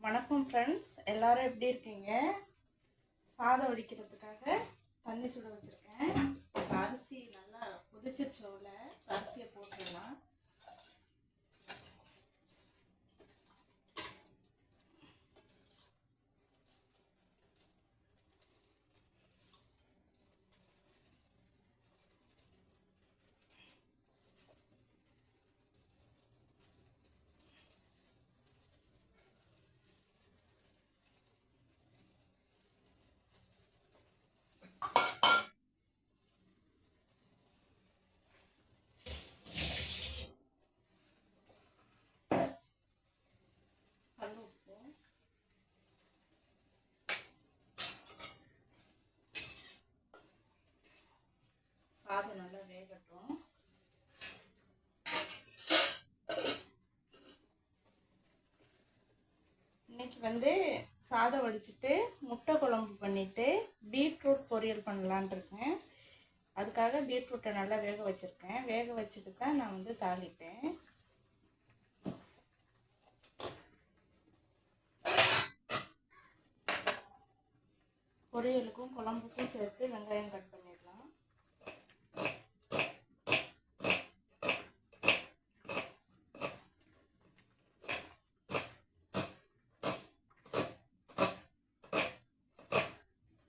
வணக்கம் ஃப்ரெண்ட்ஸ் எல்லாரும் எப்படி இருக்கீங்க? சாதம் வடிக்கிறதுக்காக தண்ணி சுட வச்சுருக்கேன். அது நல்லா வேகட்டும். இன்னைக்கு வந்து சாதம் வடிச்சிட்டு முட்டை குழம்பு பண்ணிட்டு பீட்ரூட் பொரியல் பண்ணலான் இருக்கேன். அதுக்காக பீட்ரூட்டை நல்லா வேக வச்சுருக்கேன். வேக வச்சுட்டு தான் நான் வந்து தாளிப்பேன். பொரியலுக்கும் குழம்புக்கும் சேர்த்து வெங்காயம் கட் பண்ணி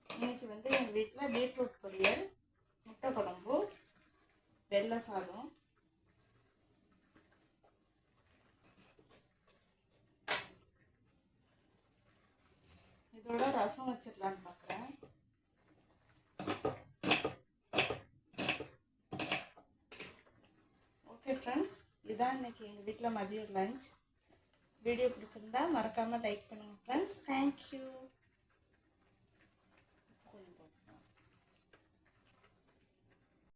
இன்னைக்கு வந்து எங்கள் வீட்டில் பீட்ரூட் பொரியல் முட்டை குழம்பு வெள்ளை சாதம். இதோட ரசம் வச்சிடலான்னு பார்க்குறேன் ஓகே ஃப்ரெண்ட்ஸ் இதான் இன்னைக்கு எங்கள் வீட்டில் மதியம் லஞ்ச் வீடியோ பிடிச்சிருந்தா மறக்காமல் லைக் பண்ணுங்கள் ஃப்ரெண்ட்ஸ் தேங்க்யூ